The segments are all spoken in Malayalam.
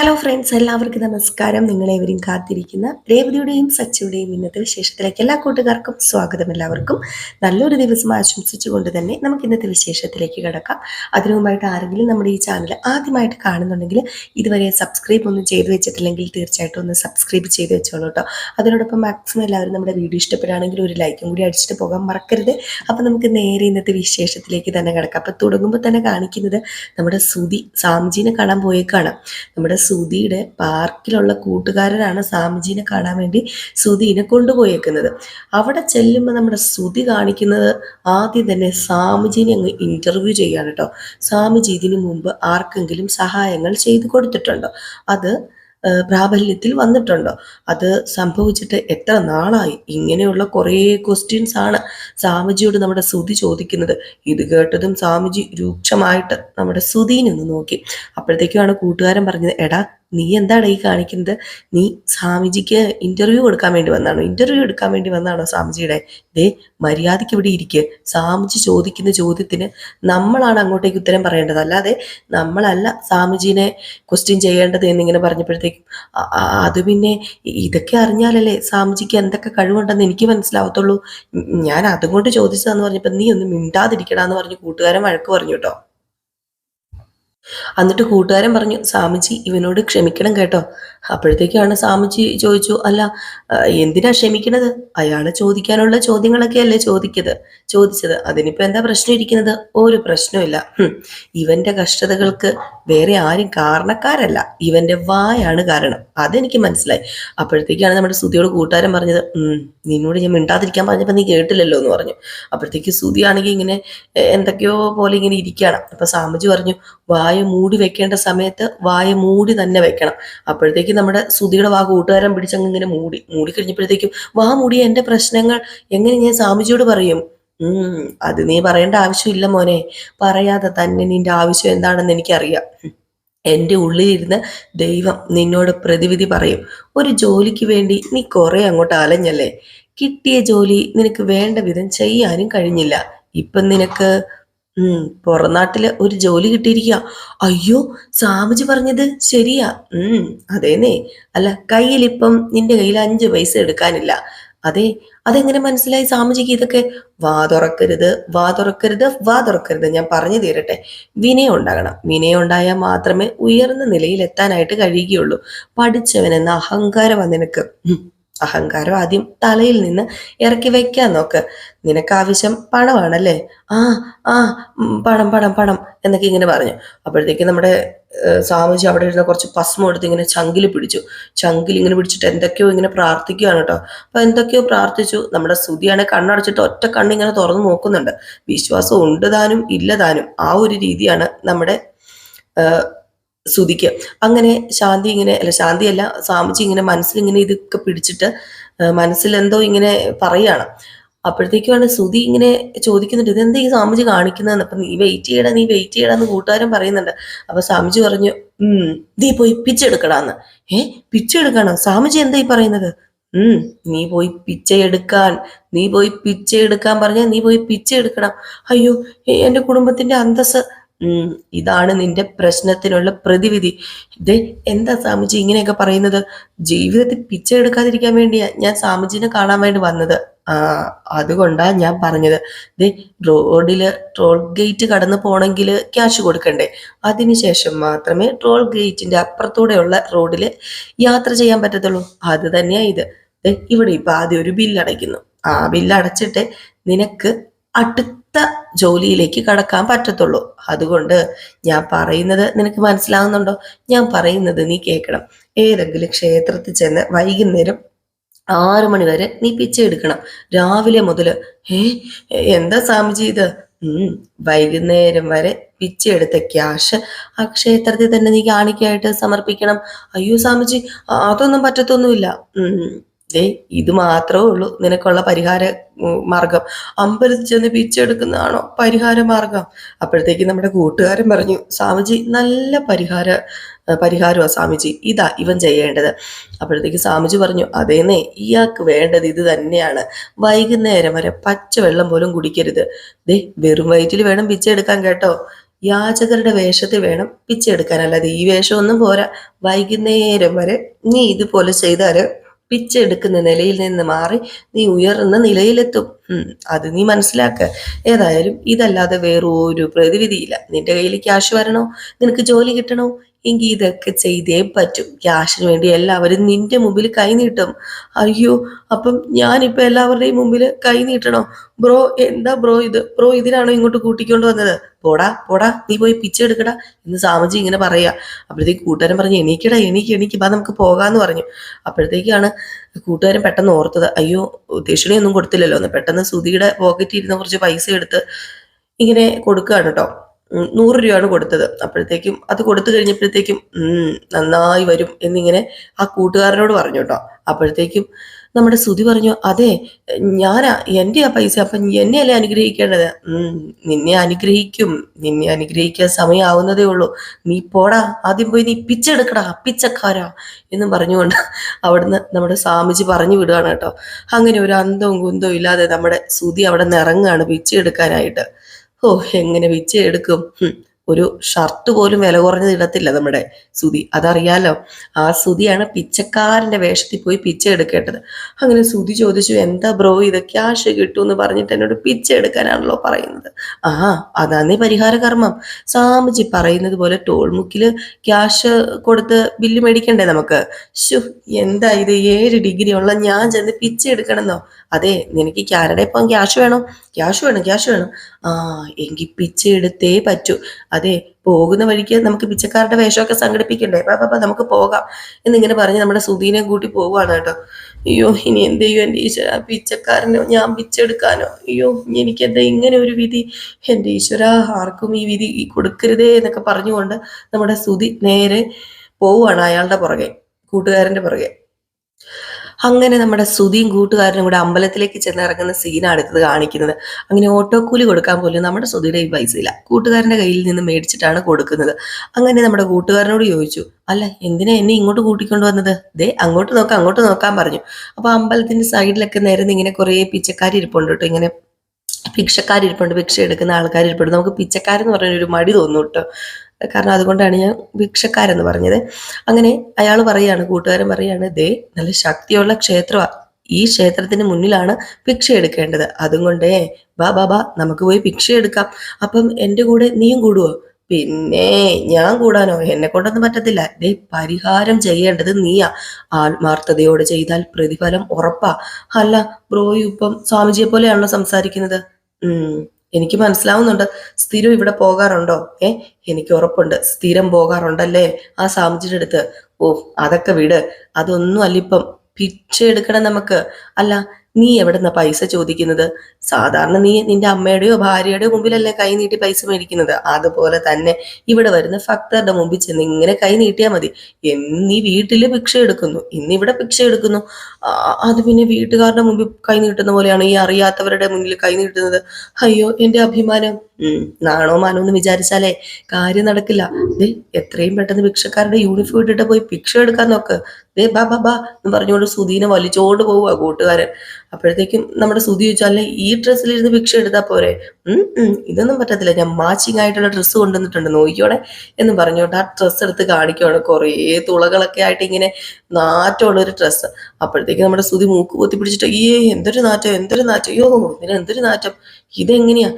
ഹലോ ഫ്രണ്ട്സ് എല്ലാവർക്കും നമസ്കാരം. നിങ്ങളേവരും കാത്തിരിക്കുന്ന രേവതിയുടെയും സച്ചിയുടെയും ഇന്നത്തെ വിശേഷത്തിലേക്ക് എല്ലാ കൂട്ടുകാർക്കും സ്വാഗതം എല്ലാവർക്കും. നല്ലൊരു ദിവസം ആശംസിച്ചുകൊണ്ട് തന്നെ നമുക്ക് ഇന്നത്തെ വിശേഷത്തിലേക്ക് കിടക്കാം. അതിനു മുമ്പായിട്ട് ആരെങ്കിലും നമ്മുടെ ഈ ചാനൽ ആദ്യമായിട്ട് കാണുന്നുണ്ടെങ്കിൽ ഇതുവരെ സബ്സ്ക്രൈബ് ഒന്നും ചെയ്തു വെച്ചിട്ടില്ലെങ്കിൽ തീർച്ചയായിട്ടും ഒന്ന് സബ്സ്ക്രൈബ് ചെയ്ത് വെച്ചോളൂ കേട്ടോ അതിനോടൊപ്പം മാക്സിമം എല്ലാവരും നമ്മുടെ വീഡിയോ ഇഷ്ടപ്പെടുകയാണെങ്കിൽ ഒരു ലൈക്കും കൂടി അടിച്ചിട്ട് പോകാൻ മറക്കരുത്. അപ്പം നമുക്ക് നേരെ ഇന്നത്തെ വിശേഷത്തിലേക്ക് തന്നെ കിടക്കാം. അപ്പം തുടങ്ങുമ്പോൾ തന്നെ കാണിക്കുന്നത് നമ്മുടെ സുതി സാംജീനെ കാണാൻ പോയേക്കാണ്. നമ്മുടെ സുധിയുടെ പാർക്കിലുള്ള കൂട്ടുകാരനാണ് സ്വാമിജീനെ കാണാൻ വേണ്ടി സുധീനെ കൊണ്ടുപോയേക്കുന്നത്. അവിടെ ചെല്ലുമ്പോൾ നമ്മുടെ സുധി കാണിക്കുന്നത് ആദ്യം തന്നെ സാമിജീനെ അങ്ങ് ഇന്റർവ്യൂ ചെയ്യാണ് കേട്ടോ സാമിജി ഇതിനു മുമ്പ് ആർക്കെങ്കിലും സഹായങ്ങൾ ചെയ്തു കൊടുത്തിട്ടുണ്ടോ? അത് പ്രാബല്യത്തിൽ വന്നിട്ടുണ്ടോ? അത് സംഭവിച്ചിട്ട് എത്ര നാളായി? ഇങ്ങനെയുള്ള കുറേ ക്വസ്റ്റ്യൻസ് ആണ് സ്വാമിജിയോട് നമ്മുടെ ശ്രുതി ചോദിക്കുന്നത്. ഇത് കേട്ടതും സ്വാമിജി രൂക്ഷമായിട്ട് നമ്മുടെ സുധീനെ നിന്ന് നോക്കി. അപ്പോഴത്തേക്കുമാണ് കൂട്ടുകാരൻ പറഞ്ഞത് എടാ നീ എന്താണ് ഈ കാണിക്കുന്നത്? നീ സ്വാമിജിക്ക് ഇന്റർവ്യൂ കൊടുക്കാൻ വേണ്ടി വന്നാണോ ഇന്റർവ്യൂ എടുക്കാൻ വേണ്ടി വന്നാണോ സ്വാമിജിയുടെ? ദേ മര്യാദയ്ക്ക് ഇവിടെ ഇരിക്കുക സ്വാമിജി ചോദിക്കുന്ന ചോദ്യത്തിന് നമ്മളാണ് അങ്ങോട്ടേക്ക് ഉത്തരം പറയേണ്ടത്. അല്ലാതെ നമ്മളല്ല സ്വാമിജീനെ ക്വസ്റ്റ്യൻ ചെയ്യേണ്ടത് എന്നിങ്ങനെ പറഞ്ഞപ്പോഴത്തേക്കും "അ- അ- അത് പിന്നെ ഇതൊക്കെ അറിഞ്ഞാലല്ലേ സ്വാമിജിക്ക് എന്തൊക്കെ കഴിവുണ്ടെന്ന് എനിക്ക് മനസ്സിലാവത്തുള്ളൂ. ഞാൻ അതുകൊണ്ട് ചോദിച്ചതെന്ന് പറഞ്ഞപ്പോൾ നീ ഒന്ന് മിണ്ടാതിരിക്കടാന്ന് പറഞ്ഞ് കൂട്ടുകാരൻ വഴക്ക് പറഞ്ഞു കേട്ടോ. എന്നിട്ട് കൂട്ടുകാരൻ പറഞ്ഞു സ്വാമിജി ഇവനോട് ക്ഷമിക്കണം കേട്ടോ. അപ്പോഴത്തേക്കാണ് സ്വാമിജി ചോദിച്ചു അല്ല എന്തിനാ ക്ഷമിക്കണത്? അയാൾ ചോദിക്കാനുള്ള ചോദ്യങ്ങളൊക്കെ അല്ലേ ചോദിക്കത് ചോദിച്ചത്. അതിനിപ്പോ എന്താ പ്രശ്നം ഇരിക്കുന്നത്? ഒരു പ്രശ്നമില്ല ഇവന്റെ കഷ്ടതകൾക്ക് വേറെ ആരും കാരണക്കാരല്ല. ഇവന്റെ വായാണ് കാരണം. അതെനിക്ക് മനസ്സിലായി. അപ്പോഴത്തേക്കാണ് നമ്മുടെ സുതിയോട് കൂട്ടുകാരൻ പറഞ്ഞത് നിന്നോട് ഞാൻ മിണ്ടാതിരിക്കാൻ പറഞ്ഞപ്പോ നീ കേട്ടില്ലല്ലോ എന്ന് പറഞ്ഞു. അപ്പോഴത്തേക്ക് സുതിയാണെങ്കിൽ ഇങ്ങനെ എ, എന്തൊക്കെയോ പോലെ ഇങ്ങനെ ഇരിക്കുകയാണ്. അപ്പൊ സാമജി പറഞ്ഞു വായ മൂടി വെക്കേണ്ട സമയത്ത് വായ മൂടി തന്നെ വെക്കണം. അപ്പോഴത്തേക്ക് നമ്മുടെ സുധിയുടെ വാ കൂട്ടുകാരൻ പിടിച്ചങ്ങ് ഇങ്ങനെ മൂടി മൂടി കഴിഞ്ഞപ്പോഴത്തേക്കും വാ മൂടിയ എന്റെ പ്രശ്നങ്ങൾ എങ്ങനെ ഞാൻ സ്വാമിജിയോട് പറയും? ഉം അത് നീ പറയേണ്ട ആവശ്യമില്ല മോനെ. പറയാതെ തന്നെ നിന്റെ ആവശ്യം എന്താണെന്ന് എനിക്കറിയാം. എന്റെ ഉള്ളിലിരുന്ന് ദൈവം നിന്നോട് പ്രതിവിധി പറയും. ഒരു ജോലിക്ക് വേണ്ടി നീ കുറെ അങ്ങോട്ട് അലഞ്ഞല്ലേ? കിട്ടിയ ജോലി നിനക്ക് വേണ്ട വിധം ചെയ്യാനും കഴിഞ്ഞില്ല. ഇപ്പം നിനക്ക് ഉം പുറനാട്ടിൽ ഒരു ജോലി കിട്ടിയിരിക്കുക അയ്യോ സ്വാമിജി പറഞ്ഞത് ശരിയാ. ഉം അതേനേ അല്ല കയ്യിലിപ്പം നിന്റെ കയ്യിൽ അഞ്ച് പൈസ എടുക്കാനില്ല. അതെ അതെങ്ങനെ മനസ്സിലായി സ്വാമിജിക്ക് ഇതൊക്കെ? വാ തുറക്കരുത് വാ തുറക്കരുത് വാ തുറക്കരുത്. ഞാൻ പറഞ്ഞു തീരട്ടെ. വിനയം ഉണ്ടാകണം. വിനയം ഉണ്ടായാൽ മാത്രമേ ഉയർന്ന നിലയിൽ എത്താനായിട്ട് കഴിയുകയുള്ളൂ. പഠിച്ചവനെന്ന അഹങ്കാരമാണ് നിനക്ക്. അഹങ്കാരം ആദ്യം തലയിൽ നിന്ന് ഇറക്കി വെക്കാൻ നോക്ക്. നിനക്ക് ആവശ്യം പണമാണല്ലേ? ആ ആ പണം പണം പണം എന്നൊക്കെ ഇങ്ങനെ പറഞ്ഞു. അപ്പോഴത്തേക്ക് നമ്മുടെ സ്വാമിജി അവിടെ ഇരുന്ന കുറച്ച് ഭസ്മം എടുത്ത് ഇങ്ങനെ ചങ്കിൽ പിടിച്ചു. ചങ്കിൽ ഇങ്ങനെ പിടിച്ചിട്ട് എന്തൊക്കെയോ ഇങ്ങനെ പ്രാർത്ഥിക്കുകയാണ് കേട്ടോ. അപ്പൊ എന്തൊക്കെയോ പ്രാർത്ഥിച്ചു. നമ്മുടെ സ്തുതിയാണ് കണ്ണടച്ചിട്ട് ഒറ്റ കണ്ണിങ്ങനെ തുറന്നു നോക്കുന്നുണ്ട്. വിശ്വാസം ഉണ്ട് താനും ഇല്ല താനും. ആ ഒരു രീതിയാണ് നമ്മുടെ സ്തുതിക്ക് അങ്ങനെ ശാന്തി ഇങ്ങനെ അല്ല ശാന്തി അല്ല സ്വാമിജി ഇങ്ങനെ മനസ്സിൽ ഇങ്ങനെ ഇതൊക്കെ പിടിച്ചിട്ട് മനസ്സിൽ എന്തോ ഇങ്ങനെ പറയാണ്. അപ്പോഴത്തേക്കുമാണ് ശ്രുതി ഇങ്ങനെ ചോദിക്കുന്നുണ്ട് ഇതെന്താ ഈ സ്വാമിജി കാണിക്കുന്നതെന്ന്? അപ്പൊ നീ വെയിറ്റ് ചെയ്യടാ നീ വെയിറ്റ് ചെയ്യടാന്ന് കൂട്ടുകാരൻ പറയുന്നുണ്ട്. അപ്പൊ സ്വാമിജി പറഞ്ഞു ഉം നീ പോയി പിച്ചെടുക്കടാന്ന്. ഏ പിച്ചെടുക്കണോ സ്വാമിജി എന്താ ഈ പറയുന്നത്? ഉം നീ പോയി പിച്ചയെടുക്കാൻ നീ പോയി പിച്ചയെടുക്കാൻ പറഞ്ഞാൽ നീ പോയി പിച്ചയെടുക്കണം. അയ്യോ എന്റെ കുടുംബത്തിന്റെ അന്തസ് ഇതാണ് നിന്റെ പ്രശ്നത്തിനുള്ള പ്രതിവിധി. ഇത് എന്താ സ്വാമിജി ഇങ്ങനെയൊക്കെ പറയുന്നത്? ജീവിതത്തിൽ പിച്ച എടുക്കാതിരിക്കാൻ വേണ്ടിയാ ഞാൻ സ്വാമിജിനെ കാണാൻ വേണ്ടി വന്നത്. ആ അതുകൊണ്ടാ ഞാൻ പറഞ്ഞത്. ദേ റോഡിൽ ട്രോൾ ഗേറ്റ് കടന്നു പോണെങ്കിൽ ക്യാഷ് കൊടുക്കണ്ടേ? അതിനുശേഷം മാത്രമേ ട്രോൾ ഗേറ്റിന്റെ അപ്പുറത്തൂടെയുള്ള റോഡിൽ യാത്ര ചെയ്യാൻ പറ്റത്തുള്ളൂ. അത് തന്നെയാ ഇത്. ഇവിടെ ഇപ്പൊ ആദ്യം ഒരു ബില്ല് അടയ്ക്കുന്നു ആ ബില്ല് അടച്ചിട്ട് നിനക്ക് അടുത്ത ജോലിയിലേക്ക് കടക്കാൻ പറ്റത്തുള്ളൂ. അതുകൊണ്ട് ഞാൻ പറയുന്നത് നിനക്ക് മനസ്സിലാവുന്നുണ്ടോ? ഞാൻ പറയുന്നത് നീ കേൾക്കണം. ഏതെങ്കിലും ക്ഷേത്രത്തിൽ ചെന്ന് വൈകുന്നേരം ആറു മണി വരെ നീ പിച്ച എടുക്കണം. രാവിലെ മുതൽ ഏ എന്താ സ്വാമിജി ഇത്? വൈകുന്നേരം വരെ പിച്ച എടുത്ത ക്യാഷ് ആ ക്ഷേത്രത്തിൽ തന്നെ നീ കാണിക്കായിട്ട് സമർപ്പിക്കണം. അയ്യോ സ്വാമിജി അതൊന്നും പറ്റത്തൊന്നുമില്ല. ദേ ഇത് മാത്രമേ ഉള്ളൂ നിനക്കുള്ള പരിഹാര മാർഗം. അമ്പലത്തിൽ ചെന്ന് പിച്ചെടുക്കുന്നതാണോ പരിഹാര മാർഗം? അപ്പോഴത്തേക്ക് നമ്മുടെ കൂട്ടുകാരൻ പറഞ്ഞു സ്വാമിജി നല്ല പരിഹാര പരിഹാരമാണ് സ്വാമിജി. ഇതാ ഇവൻ ചെയ്യേണ്ടത്. അപ്പോഴത്തേക്ക് സ്വാമിജി പറഞ്ഞു അതേന്നേ ഇയാൾക്ക് വേണ്ടത് ഇത് തന്നെയാണ്. വൈകുന്നേരം വരെ പച്ചവെള്ളം പോലും കുടിക്കരുത്. ദേ വെറും വയറ്റിൽ വേണം പിച്ചെടുക്കാൻ കേട്ടോ. യാചകരുടെ വേഷത്തിൽ വേണം പിച്ചെടുക്കാൻ. അല്ലാതെ ഈ വേഷമൊന്നും പോരാ. വൈകുന്നേരം വരെ നീ ഇതുപോലെ ചെയ്താൽ പിച്ചെടുക്കുന്ന നിലയിൽ നിന്ന് മാറി നീ ഉയർന്ന നിലയിലെത്തും. അത് നീ മനസ്സിലാക്ക. ഏതായാലും ഇതല്ലാതെ വേറെ ഒരു പ്രതിവിധിയില്ല. നിന്റെ കയ്യിൽ ക്യാഷ് വരണോ? നിനക്ക് ജോലി കിട്ടണോ? എങ്കിൽ ഇതൊക്കെ ചെയ്തേ പറ്റും. ക്യാഷിന് വേണ്ടി എല്ലാവരും നിന്റെ മുമ്പിൽ കൈ നീട്ടും. അയ്യോ അപ്പം ഞാനിപ്പോ എല്ലാവരുടെയും മുമ്പിൽ കൈ നീട്ടണോ? ബ്രോ എന്താ ബ്രോ ഇത്? ബ്രോ ഇതിനാണോ ഇങ്ങോട്ട് കൂട്ടിക്കൊണ്ട് വന്നത്? പോടാ പോടാ നീ പോയി പിച്ചെടുക്കടാ എന്ന് സാമജി ഇങ്ങനെ പറയുക അപ്പോഴത്തേക്ക് കൂട്ടുകാരൻ പറഞ്ഞു എണീക്കടാ എണീക്ക് എണീക്ക് ബാ നമുക്ക് പോകാന്ന് പറഞ്ഞു. അപ്പോഴത്തേക്കാണ് കൂട്ടുകാരൻ പെട്ടെന്ന് ഓർത്തത് അയ്യോ ദക്ഷിണയൊന്നും കൊടുത്തില്ലല്ലോ എന്ന് പെട്ടെന്ന് സുധിയുടെ പോക്കറ്റിൽ ഇരുന്ന കുറച്ച് പൈസ എടുത്ത് ഇങ്ങനെ കൊടുക്കുകയാണ് കേട്ടോ നൂറ് രൂപയാണ് കൊടുത്തത്. അപ്പോഴത്തേക്കും അത് കൊടുത്തു കഴിഞ്ഞപ്പോഴത്തേക്കും നന്നായി വരും എന്നിങ്ങനെ ആ കൂട്ടുകാരനോട് പറഞ്ഞു കേട്ടോ. അപ്പോഴത്തേക്കും നമ്മുടെ ശ്രുതി പറഞ്ഞു അതെ ഞാനാ എന്റെ ആ പൈസ അപ്പം എന്നെയല്ലേ അനുഗ്രഹിക്കേണ്ടത്? നിന്നെ അനുഗ്രഹിക്കും. നിന്നെ അനുഗ്രഹിക്കാൻ സമയമാവുന്നതേ ഉള്ളൂ. നീ പോടാ ആദ്യം പോയി നീ പിച്ചെടുക്കടാ പിച്ചക്കാരാ എന്നും പറഞ്ഞുകൊണ്ട് അവിടുന്ന് നമ്മുടെ സ്വാമിജി പറഞ്ഞു വിടുകയാണ് കേട്ടോ. അങ്ങനെ ഒരു അന്തവും കുന്തവും ഇല്ലാതെ നമ്മുടെ ശ്രുതി അവിടെ നിന്ന് ഇറങ്ങുകയാണ് പിച്ചെടുക്കാനായിട്ട് ഓ എങ്ങനെ വിച്ച് എടുക്കും? ഒരു ഷർട്ട് പോലും വില കുറഞ്ഞത് ഇടത്തില്ല നമ്മുടെ സുതി അതറിയാലോ ആ സുതിയാണ് പിച്ചക്കാരന്റെ വേഷത്തിൽ പോയി പിച്ച എടുക്കേണ്ടത്. അങ്ങനെ സുതി ചോദിച്ചു എന്താ ബ്രോ ഇത് ക്യാഷ് കിട്ടും എന്ന് പറഞ്ഞിട്ട് എന്നോട് പിച്ച എടുക്കാനാണല്ലോ പറയുന്നത്? ആ അതാണ് പരിഹാര കർമ്മം സാമിജി പറയുന്നത് പോലെ ടോൾമുക്കിൽ ക്യാഷ് കൊടുത്ത് ബില്ല് മേടിക്കണ്ടേ നമുക്ക്? ഷു എന്താ ഇത്? ഏഴ് ഡിഗ്രി ഉള്ള ഞാൻ ചെന്ന് പിച്ച എടുക്കണമെന്നോ? അതെ നിനക്ക് കാനഡ ഇപ്പം ക്യാഷ് വേണം? ക്യാഷ് വേണം ക്യാഷ് വേണം. ആ എങ്കിൽ പിച്ച എടുത്തേ പറ്റൂ. അതെ പോകുന്ന വഴിക്ക് നമുക്ക് പിച്ചക്കാരുടെ വേഷമൊക്കെ സംഘടിപ്പിക്കണ്ടേ? പാ പാ, പാ നമുക്ക് പോകാം. എന്നിങ്ങനെ പറഞ്ഞ് നമ്മുടെ സുധീനെ കൂട്ടി പോവുകയാണ് കേട്ടോ. അയ്യോ ഇനി എന്ത് ചെയ്യും എന്റെ ഈശ്വര? പിച്ചക്കാരനോ ഞാൻ പിച്ചെടുക്കാനോ? അയ്യോ എനിക്കെന്താ ഇങ്ങനെ ഒരു വിധി? എന്റെ ഈശ്വര ആർക്കും ഈ വിധി കൊടുക്കരുതേ എന്നൊക്കെ പറഞ്ഞുകൊണ്ട് നമ്മുടെ സുധി നേരെ പോവുകയാണ് അയാളുടെ പുറകെ കൂട്ടുകാരന്റെ പുറകെ. അങ്ങനെ നമ്മുടെ സുധിയും കൂട്ടുകാരനും കൂടെ അമ്പലത്തിലേക്ക് ചെന്ന് ഇറങ്ങുന്ന സീനാണ് അടുത്തത് കാണിക്കുന്നത്. അങ്ങനെ ഓട്ടോ കൂലി കൊടുക്കാൻ പോലും നമ്മുടെ സുധിയുടെ ഈ പൈസ ഇല്ല. കൂട്ടുകാരന്റെ കയ്യിൽ നിന്ന് മേടിച്ചിട്ടാണ് കൊടുക്കുന്നത്. അങ്ങനെ നമ്മുടെ കൂട്ടുകാരനോട് ചോദിച്ചു അല്ല എന്തിനാ എന്നെ ഇങ്ങോട്ട് കൂട്ടിക്കൊണ്ട് വന്നത്? ദേ അങ്ങോട്ട് നോക്കാം അങ്ങോട്ട് നോക്കാൻ പറഞ്ഞു. അപ്പോൾ അമ്പലത്തിന്റെ സൈഡിലൊക്കെ നേരെ ഇങ്ങനെ കുറേ പിച്ചക്കാരി ഇരിപ്പുണ്ട് കേട്ടോ. ഇങ്ങനെ ഭിക്ഷക്കാരിരിപ്പുണ്ട് ഭിക്ഷ എടുക്കുന്ന ആൾക്കാരിരിപ്പുണ്ട് നമുക്ക് പിച്ചക്കാരെന്ന് പറഞ്ഞൊരു മടി തോന്നും കേട്ടോ. കാരണം അതുകൊണ്ടാണ് ഞാൻ ഭിക്ഷക്കാരെന്ന് പറഞ്ഞത്. അങ്ങനെ അയാൾ പറയാണ് കൂട്ടുകാരൻ പറയാണ് ദേ നല്ല ശക്തിയുള്ള ക്ഷേത്രമാണ് ഈ ക്ഷേത്രത്തിന് മുന്നിലാണ് ഭിക്ഷ എടുക്കേണ്ടത്. അതും കൊണ്ടേ ബാ ബാ ബാ നമുക്ക് പോയി ഭിക്ഷ എടുക്കാം. അപ്പം എന്റെ കൂടെ നീയും കൂടുവോ? പിന്നെ ഞാൻ കൂടാനോ? എന്നെ കൊണ്ടൊന്നും പറ്റത്തില്ല. ദേ പരിഹാരം ചെയ്യേണ്ടത് നീയാ. ആത്മാർത്ഥതയോട് ചെയ്താൽ പ്രതിഫലം ഉറപ്പാ. അല്ല ബ്രോയും ഇപ്പം സ്വാമിജിയെ പോലെയാണല്ലോ സംസാരിക്കുന്നത്? ഉം. എനിക്ക് മനസ്സിലാവുന്നുണ്ട്. സ്ഥിരം ഇവിടെ പോകാറുണ്ടോ? ഏ എനിക്ക് ഉറപ്പുണ്ട്. സ്ഥിരം പോകാറുണ്ടല്ലേ? ആ സാമിജിയുടെ അടുത്ത്. ഓ അതൊക്കെ വിട്. അതൊന്നും അല്ലിപ്പം പിച്ച എടുക്കണം നമുക്ക്. അല്ല നീ എവിടുന്ന പൈസ ചോദിക്കുന്നത്? സാധാരണ നീ നിന്റെ അമ്മയുടെയോ ഭാര്യയുടെയോ മുമ്പിലല്ലേ കൈ നീട്ടി പൈസ മേടിക്കുന്നത്? അതുപോലെ തന്നെ ഇവിടെ വരുന്ന ഭക്തരുടെ മുമ്പിൽ ചെന്ന് ഇങ്ങനെ കൈ നീട്ടിയാൽ മതി. നീ വീട്ടിൽ ഭിക്ഷ എടുക്കുന്നു. ഇന്ന് ഇവിടെ ഭിക്ഷ എടുക്കുന്നു. അത് പിന്നെ വീട്ടുകാരുടെ മുമ്പിൽ കൈ നീട്ടുന്ന പോലെയാണ് ഈ അറിയാത്തവരുടെ മുന്നിൽ കൈ നീട്ടുന്നത്. അയ്യോ എന്റെ അഭിമാനം. ഉം നാണോ മാനോ എന്ന് വിചാരിച്ചാലേ? കാര്യം നടക്കില്ല. ദേ എത്രയും പെട്ടെന്ന് ഭിക്ഷക്കാരുടെ യൂണിഫോം ഇട്ടിട്ട് പോയി ഭിക്ഷ എടുക്കാൻ നോക്ക്. ദേ ബാ ബാ ബാ എന്ന് പറഞ്ഞുകൊണ്ട് സുധീനെ വലിച്ചോണ്ട് പോവുക കൂട്ടുകാരൻ. അപ്പോഴത്തേക്കും നമ്മുടെ സുതി ചോദിച്ചാൽ ഈ ഡ്രസ്സിലിരുന്ന് ഭിക്ഷ എടുത്താൽ പോരെ? ഇതൊന്നും പറ്റത്തില്ല. ഞാൻ മാച്ചിങ് ആയിട്ടുള്ള ഡ്രസ്സ് കൊണ്ടുവന്നിട്ടുണ്ട്. നോക്കിയോടെ എന്ന് പറഞ്ഞുകൊണ്ട് ആ ഡ്രസ്സ് എടുത്ത് കാണിക്കുവാണ്. കുറേ തുളകളൊക്കെ ആയിട്ട് ഇങ്ങനെ നാറ്റമുള്ള ഒരു ഡ്രസ്സ് അപ്പോഴത്തേക്കും നമ്മുടെ സുതി മൂക്ക് പൊത്തി പിടിച്ചിട്ട് ഈ എന്തൊരു നാറ്റം എന്തൊരു നാറ്റം? അയ്യോ ഇതിന് എന്തൊരു നാറ്റം? ഇതെങ്ങനെയാ?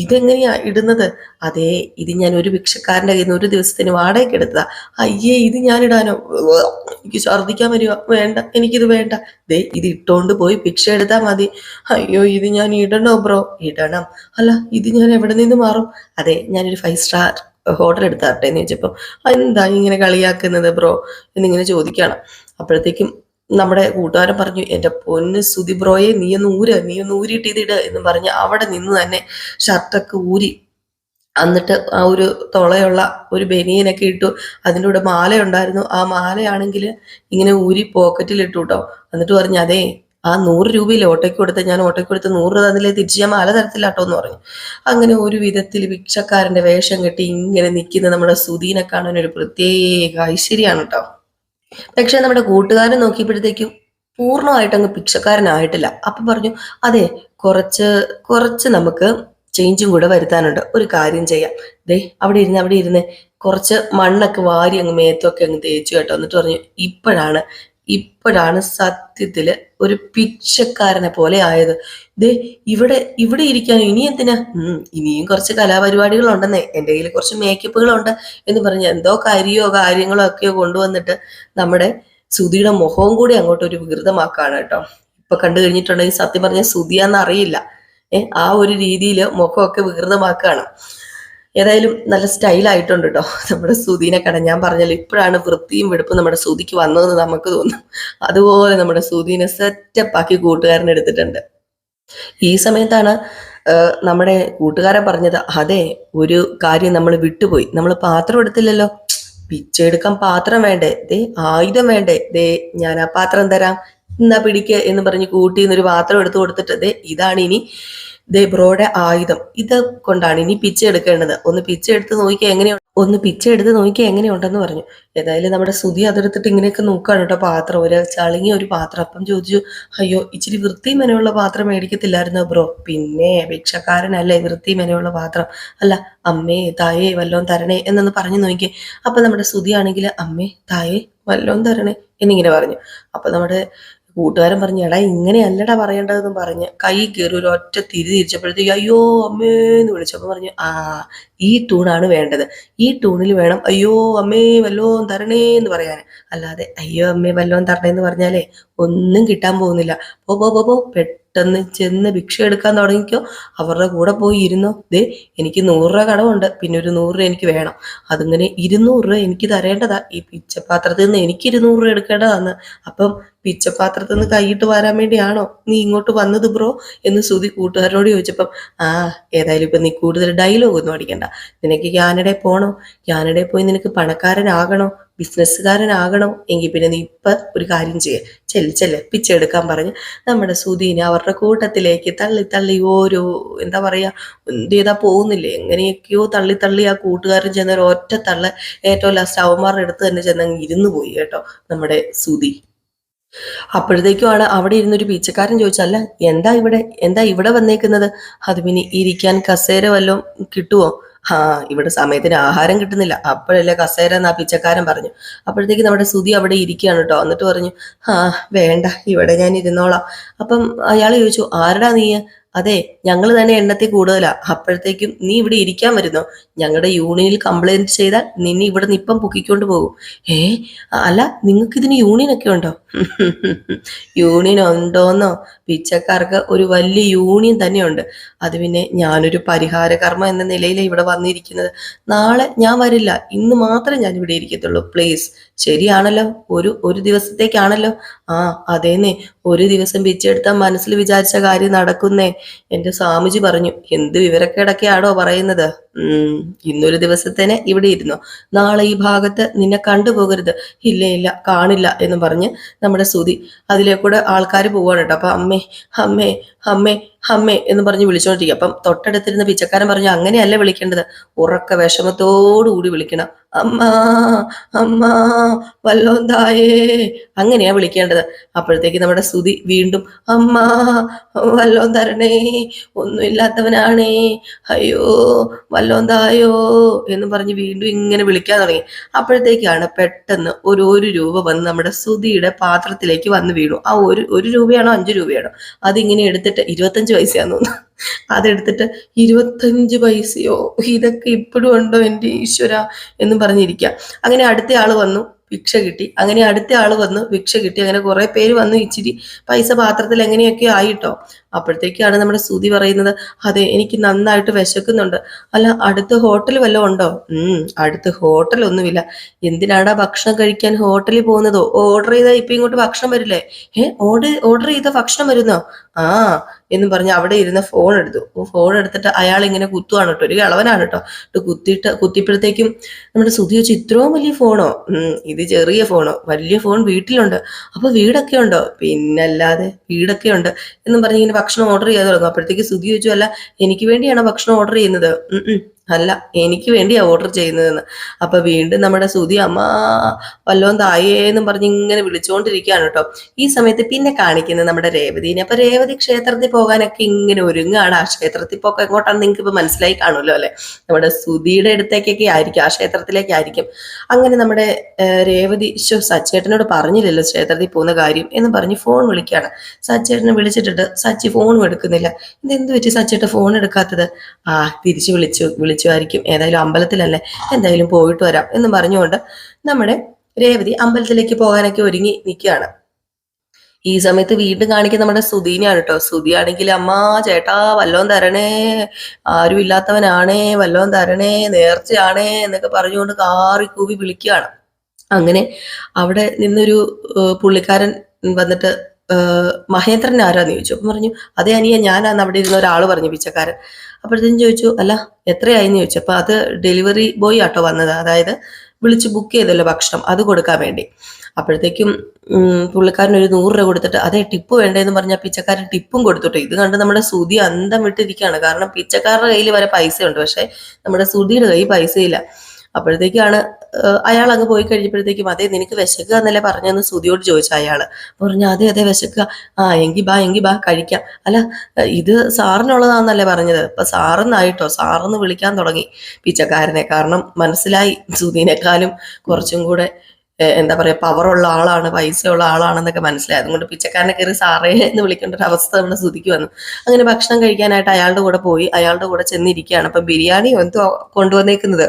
ഇതെങ്ങനെയാ ഇടുന്നത്? അതെ ഇത് ഞാൻ ഒരു ഭിക്ഷക്കാരന്റെ കയ്യിൽ നിന്ന് ഒരു ദിവസത്തിന് വാടകയ്ക്ക് എടുത്തതാ. അയ്യേ ഇത് ഞാൻ ഇടാനോ എനിക്ക് ഛർദ്ദിക്കാൻ വരുക. വേണ്ട എനിക്കിത് വേണ്ട. ദേ ഇത് ഇട്ടോണ്ട് പോയി ഭിക്ഷ എടുത്താൽ മതി. അയ്യോ ഇത് ഞാൻ ഇടണോ ബ്രോ? ഇടണം. അല്ല ഇത് ഞാൻ എവിടെ നിന്ന് മാറും? അതെ ഞാനൊരു ഫൈവ് സ്റ്റാർ ഹോട്ടൽ എടുത്താട്ടെ എന്ന് ചോദിച്ചപ്പോൾ എന്താ ഇങ്ങനെ കളിയാക്കുന്നത് ബ്രോ? എന്നിങ്ങനെ ചോദിക്കണം അപ്പോഴത്തേക്കും നമ്മുടെ കൂട്ടുകാരൻ പറഞ്ഞു എന്റെ പൊന്ന് സുതി ബ്രോയെ നീ ഒന്ന് ഊര് നീ ഒന്ന് ഊരിയിട്ട് എന്ന് പറഞ്ഞ് അവിടെ നിന്ന് തന്നെ ഷർട്ടൊക്കെ ഊരി എന്നിട്ട് ആ ഒരു തുളയുള്ള ഒരു ബനിയനൊക്കെ ഇട്ടു. അതിന്റെ കൂടെ മാല ഉണ്ടായിരുന്നു. ആ മാലയാണെങ്കിൽ ഇങ്ങനെ ഊരി പോക്കറ്റിൽ ഇട്ടു കേട്ടോ എന്നിട്ട് പറഞ്ഞു അതേ ആ നൂറ് രൂപയിൽ ഓട്ടോയ്ക്ക് കൊടുത്ത ഞാൻ ഓട്ടോയ്ക്ക് കൊടുത്ത് നൂറ് രൂപ തന്നില്ലേ? തിരിച്ച് ഞാൻ മാല തരത്തില്ല കേട്ടോ എന്ന് പറഞ്ഞു. അങ്ങനെ ഒരു വിധത്തിൽ ഭിക്ഷക്കാരന്റെ വേഷം കെട്ടി ഇങ്ങനെ നിൽക്കുന്ന നമ്മുടെ സുധീനെ കാണാൻ ഒരു പ്രത്യേക ഐശ്വര്യമാണ് കേട്ടോ പക്ഷെ നമ്മുടെ കൂട്ടുകാരൻ നോക്കിയപ്പോഴത്തേക്കും പൂർണമായിട്ട് അങ്ങ് പിക്ഷക്കാരനായിട്ടില്ല അപ്പം പറഞ്ഞു അതെ കുറച്ച് കുറച്ച് നമുക്ക് ചേഞ്ചും കൂടെ വരുത്താനുണ്ട്. ഒരു കാര്യം ചെയ്യാം. ദേ അവിടെ ഇരുന്ന് അവിടെ ഇരുന്ന് കുറച്ച് മണ്ണൊക്കെ വാരി അങ്ങ് മേത്തൊക്കെ അങ്ങ് തേച്ചു കേട്ടോ. എന്നിട്ട് പറഞ്ഞു ഇപ്പോഴാണ് ഇപ്പോഴാണ് സത്യത്തിൽ ഒരു പിച്ചക്കാരനെ പോലെ ആയത്. ദേ ഇവിടെ ഇവിടെ ഇരിക്കാൻ ഇനി എന്തിനാ? ഇനിയും കുറച്ച് കലാപരിപാടികൾ ഉണ്ടെന്നേ എന്റെ കയ്യിൽ കുറച്ച് മേക്കപ്പുകളുണ്ട് എന്ന് പറഞ്ഞ് എന്തോ കരിയോ കാര്യങ്ങളോ ഒക്കെയോ കൊണ്ടുവന്നിട്ട് നമ്മുടെ സുധിയുടെ മുഖവും കൂടി അങ്ങോട്ട് ഒരു വികൃതമാക്കാണ് കേട്ടോ. ഇപ്പൊ കണ്ടു കഴിഞ്ഞിട്ടുണ്ടെങ്കിൽ സത്യം പറഞ്ഞ സുധിയാന്ന് അറിയില്ല. ഏഹ് ആ ഒരു രീതിയിൽ മുഖമൊക്കെ വികൃതമാക്കുകയാണ് ഏതായാലും നല്ല സ്റ്റൈലായിട്ടുണ്ട് കേട്ടോ നമ്മുടെ സുധീനെ കട ഞാൻ പറഞ്ഞല്ലോ ഇപ്പോഴാണ് വൃത്തിയും വെടുപ്പും നമ്മുടെ സുധിക്ക് വന്നതെന്ന് നമുക്ക് തോന്നും. അതുപോലെ നമ്മുടെ സുധീനെ സെറ്റപ്പ് ആക്കി കൂട്ടുകാരനെ എടുത്തിട്ടുണ്ട്. ഈ സമയത്താണ് നമ്മുടെ കൂട്ടുകാരൻ പറഞ്ഞത് അതെ ഒരു കാര്യം നമ്മൾ വിട്ടുപോയി. നമ്മൾ പാത്രം എടുത്തില്ലല്ലോ. പിച്ചെടുക്കാൻ പാത്രം വേണ്ടേ? ദേ ആയുധം വേണ്ടേ? ദേ ഞാൻ ആ പാത്രം തരാം. എന്നാ പിടിക്കുക എന്ന് പറഞ്ഞ് കൂട്ടി ഒരു പാത്രം എടുത്തു കൊടുത്തിട്ട് ദേ ഇതാണ് ഇനി ദേ ബ്രോയുടെ ആയുധം. ഇത് കൊണ്ടാണ് ഇനി പിച്ച എടുക്കേണ്ടത്. ഒന്ന് പിച്ച എടുത്ത് നോക്കിയാൽ എങ്ങനെയുണ്ട്? ഒന്ന് പിച്ച എടുത്ത് നോക്കിയാൽ എങ്ങനെയുണ്ടെന്ന് പറഞ്ഞു. ഏതായാലും നമ്മുടെ സുതി അതെടുത്തിട്ട് ഇങ്ങനെയൊക്കെ നോക്കുകയാണ് കേട്ടോ പാത്രം. ഒരു ചളിങ്ങിയ ഒരു പാത്രം. അപ്പം ചോദിച്ചു അയ്യോ ഇച്ചിരി വൃത്തി മെനയുള്ള പാത്രം മേടിക്കത്തില്ലായിരുന്നോ ബ്രോ? പിന്നെ ഭിക്ഷക്കാരനല്ലേ വൃത്തി മെനയുള്ള പാത്രം. അല്ല അമ്മേ തായേ വല്ലോം തരണേ എന്നൊന്ന് പറഞ്ഞു നോക്കി. അപ്പം നമ്മുടെ സുതി ആണെങ്കിൽ അമ്മേ തായേ വല്ലോം തരണേ എന്നിങ്ങനെ പറഞ്ഞു. അപ്പം നമ്മുടെ കൂട്ടുകാരൻ പറഞ്ഞു എടാ ഇങ്ങനെയല്ലടാ പറയേണ്ടതെന്ന് പറഞ്ഞ് കൈ കയറി ഒരു ഒറ്റ തിരി തിരിച്ചപ്പോഴത്തേക്ക് അയ്യോ അമ്മേ എന്ന് വിളിച്ചപ്പോൾ പറഞ്ഞു ആ ഈ ടൂണാണ് വേണ്ടത്. ഈ ടൂണിൽ വേണം അയ്യോ അമ്മേ വല്ലോം തരണേ എന്ന് പറയാൻ അല്ലാതെ അയ്യോ അമ്മേ വല്ലോം തരണേ എന്ന് പറഞ്ഞാലേ ഒന്നും കിട്ടാൻ പോകുന്നില്ല. പോ പോ പോ പോ പെട്ടെന്ന് ചെന്ന് ഭിക്ഷ എടുക്കാൻ തുടങ്ങിക്കോ. അവരുടെ കൂടെ പോയി ഇരുന്നോ. ദേ എനിക്ക് നൂറ് രൂപ കടമുണ്ട്. പിന്നെ ഒരു നൂറ് രൂപ എനിക്ക് വേണം. അതിങ്ങനെ ഇരുന്നൂറ് രൂപ എനിക്ക് തരേണ്ടതാ. ഈ പിച്ചപാത്രത്തിൽ നിന്ന് എനിക്ക് ഇരുന്നൂറ് രൂപ എടുക്കേണ്ടതാണ് അപ്പം പിച്ചപാത്രത്തിൽ നിന്ന് കൈയിട്ട് വരാൻ വേണ്ടിയാണോ നീ ഇങ്ങോട്ട് വന്നത് ബ്രോ? എന്ന് സുതി കൂട്ടുകാരനോട് ചോദിച്ചപ്പം ആ ഏതായാലും ഇപ്പം നീ കൂടുതൽ ഡയലോഗ് ഒന്നും അടിക്കണ്ട. നിനക്ക് കാനഡയിൽ പോകണോ കാനഡയിൽ പോയി നിനക്ക് പണക്കാരനാകണോ? ബിസിനസ്സുകാരനാകണോ എങ്കിൽ പിന്നെ നീ ഇപ്പൊ ഒരു കാര്യം ചെയ്യ. ചെല്ല ചെല്ല്. പിച്ചെടുക്കാൻ പറഞ്ഞ് നമ്മുടെ സുധീനെ അവരുടെ കൂട്ടത്തിലേക്ക് തള്ളി തള്ളി ഓരോ എന്താ പറയാ എന്ത് ചെയ്താൽ പോകുന്നില്ലേ? എങ്ങനെയൊക്കെയോ തള്ളി തള്ളി ആ കൂട്ടുകാരൻ ചെന്ന ഒരു ഒറ്റ തള്ള ഏറ്റവും ലാസ്റ്റ് അവന്മാരുടെ അടുത്ത് തന്നെ ചെന്നങ്ങ് ഇരുന്നു പോയി കേട്ടോ നമ്മുടെ സുധി. അപ്പോഴത്തേക്കുമാണ് അവിടെ ഇരുന്നൊരു പീച്ചക്കാരൻ ചോദിച്ചല്ല എന്താ ഇവിടെ എന്താ ഇവിടെ വന്നേക്കുന്നത്? അത് പിന്നെ ഇരിക്കാൻ കസേര വല്ലതും കിട്ടുമോ ആ ഇവിടെ സമയത്തിന് ആഹാരം കിട്ടുന്നില്ല. അപ്പോഴല്ലേ കസേര എന്നാ പിച്ചക്കാരൻ പറഞ്ഞു. അപ്പോഴത്തേക്ക് നമ്മുടെ സുതി അവിടെ ഇരിക്കുകയാണ് കേട്ടോ. എന്നിട്ട് പറഞ്ഞു ആ വേണ്ട ഇവിടെ ഞാൻ ഇരുന്നോളാം. അപ്പം അയാൾ ചോദിച്ചു ആരടാ നീ? അതെ ഞങ്ങൾ തന്നെ എണ്ണത്തിൽ കൂടുതലാ. അപ്പോഴത്തേക്കും നീ ഇവിടെ ഇരിക്കാൻ വരുന്നു. ഞങ്ങളുടെ യൂണിയനിൽ കംപ്ലൈന്റ് ചെയ്താൽ നിന്നെ ഇവിടെ നിന്ന് ഇപ്പം പൊക്കിക്കൊണ്ട് പോകും. ഏ അല്ല നിങ്ങൾക്ക് ഇതിന് യൂണിയൻ ഒക്കെ ഉണ്ടോ? യൂണിയൻ ഉണ്ടോന്നോ? പിച്ചക്കാർക്ക് ഒരു വലിയ യൂണിയൻ തന്നെയുണ്ട്. അത് പിന്നെ ഞാനൊരു പരിഹാരകർമ്മ എന്ന നിലയിൽ ഇവിടെ വന്നിരിക്കുന്നത്. നാളെ ഞാൻ വരില്ല. ഇന്ന് മാത്രമേ ഞാൻ ഇവിടെ ഇരിക്കത്തുള്ളൂ. പ്ലീസ് ശരിയാണല്ലോ. ഒരു ഒരു ദിവസത്തേക്കാണല്ലോ. ആ അതേന്നെ. ഒരു ദിവസം പിച്ചെടുത്താൽ മനസ്സിൽ വിചാരിച്ച കാര്യം നടക്കുന്നേ. എന്റെ സ്വാമിജി പറഞ്ഞു എന്ത് വിവരക്കേടൊക്കെയാണോ പറയുന്നത്? ഇന്നൊരു ദിവസത്തേനെ ഇവിടെ ഇരുന്നോ. നാളെ ഈ ഭാഗത്ത് നിന്നെ കണ്ടുപോകരുത്. ഇല്ല ഇല്ല കാണില്ല എന്ന് പറഞ്ഞ് നമ്മുടെ സുതി അതിലേക്കൂടെ ആൾക്കാർ പോവാണ് കേട്ടോ. അപ്പൊ അമ്മേ അമ്മേ അമ്മേ അമ്മേ എന്ന് പറഞ്ഞ് വിളിച്ചോണ്ടിരിക്കും. അപ്പം തൊട്ടടുത്തിരുന്ന പിച്ചക്കാരൻ പറഞ്ഞു അങ്ങനെയല്ല വിളിക്കേണ്ടത്. ഉറക്ക വിഷമത്തോടു കൂടി വിളിക്കണം. അമ്മ അമ്മ വല്ലോന്തായേ അങ്ങനെയാ വിളിക്കേണ്ടത്. അപ്പോഴത്തേക്ക് നമ്മുടെ സ്തുതി വീണ്ടും അമ്മ വല്ലോം തരണേ ഒന്നുമില്ലാത്തവനാണേ അയ്യോ വല്ലോന്തായോ എന്ന് പറഞ്ഞ് വീണ്ടും ഇങ്ങനെ വിളിക്കാൻ തുടങ്ങി. അപ്പോഴത്തേക്കാണ് പെട്ടെന്ന് ഒരു ഒരു രൂപ വന്ന് നമ്മുടെ സ്തുതിയുടെ പാത്രത്തിലേക്ക് വന്ന് വീണു. ആ ഒരു ഒരു രൂപയാണോ അഞ്ചു രൂപയാണോ? അതിങ്ങനെ എടുത്തിട്ട് ഇരുപത്തഞ്ച് പൈസയാന്ന് തോന്നുന്നു. അതെടുത്തിട്ട് ഇരുപത്തഞ്ച് പൈസയോ? ഇതൊക്കെ ഇപ്പോഴും ഉണ്ടോ എന്റെ ഈശ്വര? എന്ന് പറഞ്ഞിരിക്കുക അങ്ങനെ അടുത്ത ആൾ വന്നു ഭിക്ഷ കിട്ടി. അങ്ങനെ അടുത്ത ആൾ വന്നു ഭിക്ഷ കിട്ടി. അങ്ങനെ കുറെ പേര് വന്നു ഇച്ചിരി പൈസ പാത്രത്തിൽ എങ്ങനെയൊക്കെ ആയിട്ടോ? അപ്പോഴത്തേക്കാണ് നമ്മുടെ സുതി പറയുന്നത് അതെ എനിക്ക് നന്നായിട്ട് വിശക്കുന്നുണ്ട്. അല്ല അടുത്ത ഹോട്ടൽ വല്ലതും ഉണ്ടോ? ഉം അടുത്ത് ഹോട്ടൽ ഒന്നുമില്ല. എന്തിനാടാ ഭക്ഷണം കഴിക്കാൻ ഹോട്ടലിൽ പോകുന്നതോ? ഓർഡർ ചെയ്താൽ ഇപ്പൊ ഇങ്ങോട്ട് ഭക്ഷണം വരില്ലേ? ഏ ഓർഡർ ഓർഡർ ചെയ്ത ഭക്ഷണം വരുന്നോ? ആ എന്ന് പറഞ്ഞ് അവിടെ ഇരുന്ന ഫോൺ എടുത്തു. ഫോൺ എടുത്തിട്ട് അയാൾ ഇങ്ങനെ കുത്തുവാണ് കേട്ടോ. ഒരു കളവനാണ് കേട്ടോ. കുത്തിയിട്ട് കുത്തിയപ്പോഴത്തേക്കും നമ്മുടെ സുധി വെച്ച് ഇത്രയും വലിയ ഫോണോ ഇത് ചെറിയ ഫോണോ വലിയ ഫോൺ വീട്ടിലുണ്ട്. അപ്പൊ വീടൊക്കെ ഉണ്ടോ? പിന്നല്ലാതെ വീടൊക്കെ ഉണ്ട്. എന്നും പറഞ്ഞ് ഇങ്ങനെ ഭക്ഷണം ഓർഡർ ചെയ്യാൻ തുടങ്ങും. അപ്പോഴത്തേക്ക് സുധി ചോദിച്ചു അല്ല എനിക്ക് വേണ്ടിയാണോ ഭക്ഷണം ഓർഡർ ചെയ്യുന്നത്? അല്ല എനിക്ക് വേണ്ടിയാ ഓർഡർ ചെയ്യുന്നതെന്ന്. അപ്പൊ വീണ്ടും നമ്മുടെ സുതി അമ്മ വല്ലോം തായേന്നും പറഞ്ഞ് ഇങ്ങനെ വിളിച്ചുകൊണ്ടിരിക്കുകയാണ് കേട്ടോ ഈ സമയത്ത് പിന്നെ കാണിക്കുന്നത് നമ്മുടെ രേവതിനെ. അപ്പൊ രേവതി ക്ഷേത്രത്തിൽ പോകാനൊക്കെ ഇങ്ങനെ ഒരുങ്ങാണ്. ആ ക്ഷേത്രത്തിൽ പോക്ക് എങ്ങോട്ടാണ് നിങ്ങൾക്ക് ഇപ്പൊ മനസ്സിലായി കാണുമല്ലോ അല്ലെ? നമ്മുടെ സുതിയുടെ അടുത്തേക്കൊക്കെ ആയിരിക്കും ആ ക്ഷേത്രത്തിലേക്ക് ആയിരിക്കും അങ്ങനെ നമ്മുടെ രേവതി ശോ സച്ചേട്ടനോട് പറഞ്ഞില്ലല്ലോ ക്ഷേത്രത്തിൽ പോകുന്ന കാര്യം എന്ന് പറഞ്ഞ് ഫോൺ വിളിക്കുകയാണ്. സച്ചേട്ടനെ വിളിച്ചിട്ടിട്ട് സച്ചി ഫോണും എടുക്കുന്നില്ല. ഇതെന്ത് പറ്റി സച്ചേട്ടൻ ഫോൺ എടുക്കാത്തത്? ആ തിരിച്ചു വിളിച്ചു വിളിച്ചുമായിരിക്കും ഏതായാലും അമ്പലത്തിലല്ലേ? എന്തായാലും പോയിട്ട് വരാം എന്ന് പറഞ്ഞുകൊണ്ട് നമ്മുടെ രേവതി അമ്പലത്തിലേക്ക് പോകാനൊക്കെ ഒരുങ്ങി നിൽക്കുകയാണ്. ഈ സമയത്ത് വീണ്ടും കാണിക്കുന്ന നമ്മുടെ സുധീനെയാണ് കേട്ടോ. സുധിയാണെങ്കിൽ അമ്മ ചേട്ടാ വല്ലോം തരണേ ആരും ഇല്ലാത്തവനാണേ വല്ലോം തരണേ നേർച്ചയാണേ എന്നൊക്കെ പറഞ്ഞുകൊണ്ട് കാറി കൂവി വിളിക്കുകയാണ്. അങ്ങനെ അവിടെ നിന്നൊരു പുള്ളിക്കാരൻ വന്നിട്ട് മഹേന്ദ്രൻ ആരാന്ന് ചോദിച്ചു. അപ്പം പറഞ്ഞു അതേ അനിയ ഞാനാന്ന് അവിടെ ഇരുന്ന ഒരാൾ പറഞ്ഞു പിച്ചക്കാരൻ. അപ്പോഴത്തേനും ചോദിച്ചു അല്ല എത്രയായിന്ന് ചോദിച്ചു. അപ്പൊ അത് ഡെലിവറി ബോയ് ആട്ടോ വന്നത്. അതായത് വിളിച്ച് ബുക്ക് ചെയ്തല്ലോ ഭക്ഷണം അത് കൊടുക്കാൻ വേണ്ടി. അപ്പോഴത്തേക്കും പുള്ളിക്കാരൻ ഒരു നൂറ് രൂപ കൊടുത്തിട്ട് അതേ ടിപ്പ് വേണ്ടതെന്ന് പറഞ്ഞാൽ പിച്ചക്കാരൻ ടിപ്പും കൊടുത്തിട്ട്. ഇത് കണ്ട് നമ്മുടെ സുതി അന്തം വിട്ടിരിക്കുകയാണ്. കാരണം പിച്ചക്കാരുടെ കയ്യിൽ വരെ പൈസ ഉണ്ട് പക്ഷെ നമ്മുടെ സുതിയുടെ കയ്യിൽ പൈസയില്ല. അപ്പോഴത്തേക്കാണ് അയാൾ അങ്ങ് പോയി കഴിഞ്ഞപ്പോഴത്തേക്കും അതെ നിനക്ക് വിശക്കുക എന്നല്ലേ പറഞ്ഞെന്ന് സുതിയോട് ചോദിച്ചു അയാൾ. പറഞ്ഞു അതെ അതെ വിശക്കുക. ആ എങ്കി ബാ എങ്കി ബാ കഴിക്കാം. അല്ല ഇത് സാറിനുള്ളതാന്നല്ലേ പറഞ്ഞത്. അപ്പൊ സാറെന്നായിട്ടോ? സാറെന്ന് വിളിക്കാൻ തുടങ്ങി പിച്ചക്കാരനെ. കാരണം മനസ്സിലായി സുധീനേക്കാളും കുറച്ചും കൂടെ എന്താ പറയാ പവറുള്ള ആളാണ് പൈസ ഉള്ള ആളാണെന്നൊക്കെ മനസ്സിലായി. അതുകൊണ്ട് പിച്ചക്കാരനെ കയറി സാറേ എന്ന് വിളിക്കേണ്ട ഒരു അവസ്ഥ നമ്മുടെ ശ്രുതിക്ക് വന്നു. അങ്ങനെ ഭക്ഷണം കഴിക്കാനായിട്ട് അയാളുടെ കൂടെ പോയി അയാളുടെ കൂടെ ചെന്നിരിക്കുകയാണ്. അപ്പൊ ബിരിയാണി എന്തോ കൊണ്ടുവന്നേക്കുന്നത്.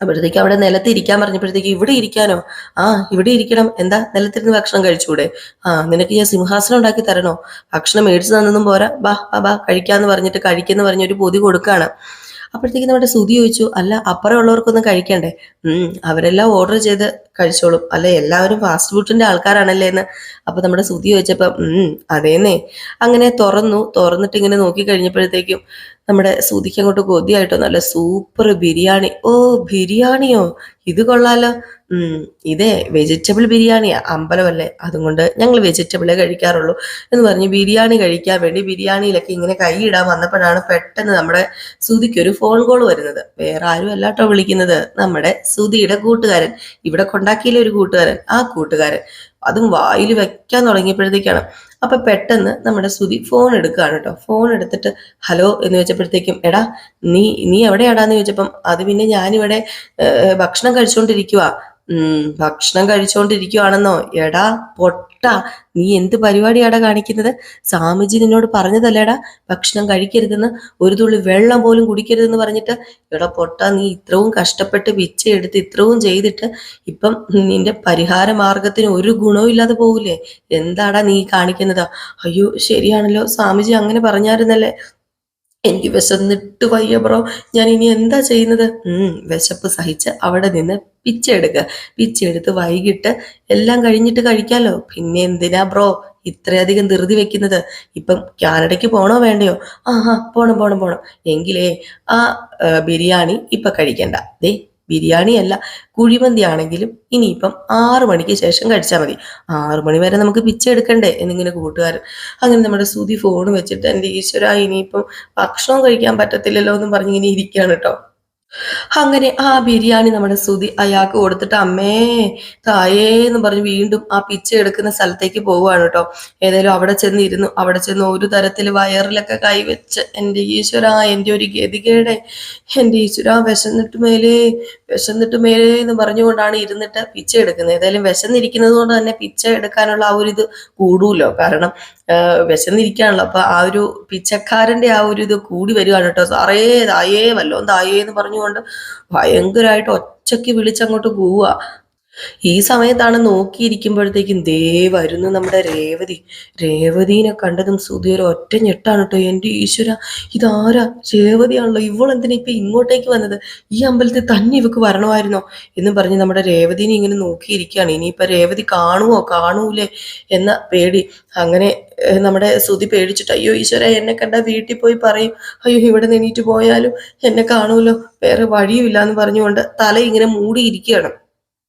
അപ്പോഴത്തേക്ക് അവിടെ നിലത്ത് ഇരിക്കാൻ പറഞ്ഞപ്പോഴത്തേക്ക് ഇവിടെ ഇരിക്കാനോ? ആ ഇവിടെ ഇരിക്കണം. എന്താ? നിലത്തിരുന്ന് ഭക്ഷണം കഴിച്ചൂടെ? ആ നിനക്ക് ഞാൻ സിംഹാസനം ഉണ്ടാക്കി തരണോ? ഭക്ഷണം മേടിച്ചു തന്നൊന്നും പോരാ. ബാ ബാ ബാ കഴിക്കാന്ന് പറഞ്ഞിട്ട് കഴിക്കുന്ന പറഞ്ഞ ഒരു പൊതി കൊടുക്കാണ്. അപ്പോഴത്തേക്ക് നമ്മുടെ സുതി ചോദിച്ചു അല്ല അപ്പുറം ഉള്ളവർക്കൊന്നും കഴിക്കണ്ടേ? ഉം അവരെല്ലാം ഓർഡർ ചെയ്ത് കഴിച്ചോളും. അല്ലെ എല്ലാവരും ഫാസ്റ്റ് ഫുഡിന്റെ ആൾക്കാരാണല്ലേ എന്ന്. അപ്പൊ നമ്മുടെ സുതി ചോദിച്ചപ്പോ ഉം അതേന്നേ. അങ്ങനെ തുറന്നു. തുറന്നിട്ട് ഇങ്ങനെ നോക്കി കഴിഞ്ഞപ്പോഴത്തേക്കും നമ്മുടെ സുതിക്ക് അങ്ങോട്ട് കൊതിയായിട്ടോ? നല്ല സൂപ്പർ ബിരിയാണി. ഓ ബിരിയാണിയോ? ഇത് കൊള്ളാലോ. ഉം ഇതേ വെജിറ്റബിൾ ബിരിയാണിയാ. അമ്പലമല്ലേ? അതുകൊണ്ട് ഞങ്ങൾ വെജിറ്റബിളേ കഴിക്കാറുള്ളൂ എന്ന് പറഞ്ഞ് ബിരിയാണി കഴിക്കാൻ വേണ്ടി ബിരിയാണിയിലൊക്കെ ഇങ്ങനെ കൈയിടാൻ വന്നപ്പോഴാണ് പെട്ടെന്ന് നമ്മുടെ സുതിക്ക് ഒരു ഫോൺ കോൾ വരുന്നത്. വേറെ ആരും അല്ലാട്ടോ വിളിക്കുന്നത്. നമ്മുടെ സുതിയുടെ കൂട്ടുകാരൻ. ഇവിടെ കൊണ്ടാക്കിയില്ല ഒരു കൂട്ടുകാരൻ? ആ കൂട്ടുകാരൻ. അതും വായിൽ വെക്കാൻ തുടങ്ങിയപ്പോഴത്തേക്കാണ്. അപ്പൊ പെട്ടെന്ന് നമ്മുടെ സുതി ഫോൺ എടുക്കുകയാണ് കേട്ടോ ഫോൺ എടുത്തിട്ട് ഹലോ എന്ന് ചോദിച്ചപ്പോഴത്തേക്കും എടാ നീ നീ എവിടെയാടാന്ന് ചോദിച്ചപ്പം അത് പിന്നെ ഞാനിവിടെ ഭക്ഷണം കഴിച്ചുകൊണ്ടിരിക്കുവാ ഉം ഭക്ഷണം കഴിച്ചുകൊണ്ടിരിക്കുവാണെന്നോ എടാ പൊട്ട. നീ എന്ത് പരിപാടിയാടാ കാണിക്കുന്നത്? സ്വാമിജി നിന്നോട് പറഞ്ഞതല്ലേടാ ഭക്ഷണം കഴിക്കരുതെന്ന്? ഒരു തുള്ളി വെള്ളം പോലും കുടിക്കരുതെന്ന് പറഞ്ഞിട്ട് എടാ പൊട്ട നീ ഇത്രവും കഷ്ടപ്പെട്ട് പിച്ചയെടുത്ത് ഇത്രയും ചെയ്തിട്ട് ഇപ്പം നിന്റെ പരിഹാര മാർഗത്തിന് ഒരു ഗുണവും ഇല്ലാതെ പോകില്ലേ എന്താടാ നീ കാണിക്കുന്നത്? അയ്യോ ശരിയാണല്ലോ സ്വാമിജി അങ്ങനെ പറഞ്ഞായിരുന്നല്ലേ? എനിക്ക് വിശന്നിട്ട് വയ്യ ബ്രോ. ഞാൻ ഇനി എന്താ ചെയ്യുന്നത്? വിശപ്പ് സഹിച്ച് അവിടെ നിന്ന് പിച്ചെടുക്കുക പിച്ചെടുത്ത് വൈകിട്ട് എല്ലാം കഴിഞ്ഞിട്ട് കഴിക്കാലോ. പിന്നെ എന്തിനാ ബ്രോ ഇത്രയധികം ധൃതി വെക്കുന്നത്? ഇപ്പം കാനഡയ്ക്ക് പോണോ വേണ്ടയോ? ആ പോണം പോണം പോണം. എങ്കിലേ ആ, ബിരിയാണി ഇപ്പൊ കഴിക്കണ്ട. ദേ ബിരിയാണി അല്ല കുഴിമന്തി ആണെങ്കിലും ഇനിയിപ്പം ആറു മണിക്ക് ശേഷം കഴിച്ചാൽ മതി. ആറു മണി വരെ നമുക്ക് പിച്ച എടുക്കണ്ടേ എന്നിങ്ങനെ കൂട്ടുകാരൻ അങ്ങനെ നമ്മുടെ സുതി ഫോൺ വെച്ചിട്ട് എന്റെ ഈശ്വര ഇനിയിപ്പം ഭക്ഷണം കഴിക്കാൻ പറ്റത്തില്ലല്ലോ എന്നും പറഞ്ഞ് ഇങ്ങനെ ഇരിക്കുകയാണ് കേട്ടോ അങ്ങനെ ആ ബിരിയാണി നമ്മുടെ സുതി അയാൾക്ക് കൊടുത്തിട്ട് അമ്മേ തായേ എന്ന് പറഞ്ഞ് വീണ്ടും ആ പിച്ച എടുക്കുന്ന സ്ഥലത്തേക്ക് പോവുകയാണ് കേട്ടോ. ഏതായാലും അവിടെ ചെന്ന് ഇരുന്നു അവിടെ ചെന്ന് ഒരു തരത്തിൽ വയറിലൊക്കെ കൈവച്ച് എന്റെ ഈശ്വര എന്റെ ഒരു ഗതികേടെ എന്റെ ഈശ്വര വിശന്നിട്ട് മേലേ വിശന്നിട്ട് മേലേ എന്ന് പറഞ്ഞുകൊണ്ടാണ് ഇരുന്നിട്ട് പിച്ച എടുക്കുന്നത്. ഏതായാലും വിശന്നിരിക്കുന്നത് കൊണ്ട് തന്നെ പിച്ച എടുക്കാനുള്ള ആ ഒരു ഇത് കൂടുമല്ലോ. കാരണം വിശന്നിരിക്കാണല്ലോ അപ്പൊ ആ ഒരു പിച്ചക്കാരന്റെ ആ ഒരു ഇത് കൂടി വരികയാണ് കേട്ടോ. സാറേ തായേ വല്ലോ തായേ എന്ന് പറഞ്ഞുകൊണ്ട് ഭയങ്കരമായിട്ട് ഒച്ചയ്ക്ക് വിളിച്ചങ്ങോട്ട് പോവുക. ഈ സമയത്താണ് നോക്കിയിരിക്കുമ്പോഴത്തേക്കും ദേ വരുന്നു നമ്മുടെ രേവതി. രേവതിനെ കണ്ടതും സുധി ഒറ്റ ഞെട്ടാണ് കേട്ടോ. എന്റെ ഈശ്വര ഇതാരാ? രേവതിയാണല്ലോ. ഇവളെന്തിനാ ഇപ്പൊ ഇങ്ങോട്ടേക്ക് വന്നത്? ഈ അമ്പലത്തിൽ തന്നെ ഇവക്ക് വരണമായിരുന്നോ? എന്ന് പറഞ്ഞ് നമ്മുടെ രേവതിനെ ഇങ്ങനെ നോക്കിയിരിക്കുകയാണ്. ഇനിയിപ്പൊ രേവതി കാണുമോ കാണൂലേ? എന്ന പേടി. അങ്ങനെ നമ്മുടെ സുതി പേടിച്ചിട്ട് അയ്യോ ഈശ്വര എന്നെ കണ്ട വീട്ടിൽ പോയി പറയും. അയ്യോ ഇവിടെ നിന്നിട്ട് പോയാലും എന്നെ കാണൂലോ? വേറെ വഴിയുമില്ല എന്ന് പറഞ്ഞുകൊണ്ട് തല ഇങ്ങനെ മൂടിയിരിക്കുകയാണ്.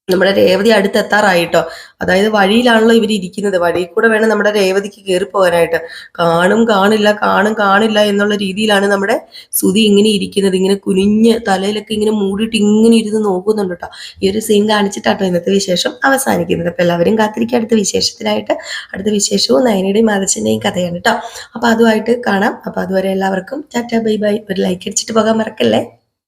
നമ്മുടെ രേവതി അടുത്ത് എത്താറായിട്ടോ അതായത് വഴിയിലാണല്ലോ ഇവർ ഇരിക്കുന്നത്. വഴിയിൽ കൂടെ വേണം നമ്മുടെ രേവതിക്ക് കയറി പോകാനായിട്ട് കാണും കാണില്ല കാണും കാണില്ല എന്നുള്ള രീതിയിലാണ് നമ്മുടെ സുതി ഇങ്ങനെ ഇരിക്കുന്നത്. ഇങ്ങനെ കുനിഞ്ഞ് തലയിലൊക്കെ ഇങ്ങനെ മൂടിയിട്ട് ഇങ്ങനെ ഇരുന്ന് നോക്കുന്നുണ്ട് കേട്ടോ. ഈ ഒരു സീൻ കാണിച്ചിട്ടാട്ടോ ഇന്നത്തെ വിശേഷം അവസാനിക്കുന്നത്. അപ്പൊ എല്ലാവരും കാത്തിരിക്കുക. അടുത്ത വിശേഷത്തിനായിട്ട് അടുത്ത വിശേഷവും നയനയുടെയും മാതച്ചന്റെയും കഥയാണ് കേട്ടോ. അപ്പൊ അതുമായിട്ട് കാണാം. അപ്പൊ അതുവരെ എല്ലാവർക്കും ടാറ്റ ബൈ ബൈ. ഒരു ലൈക്ക് അടിച്ചിട്ട് പോകാൻ മറക്കല്ലേ?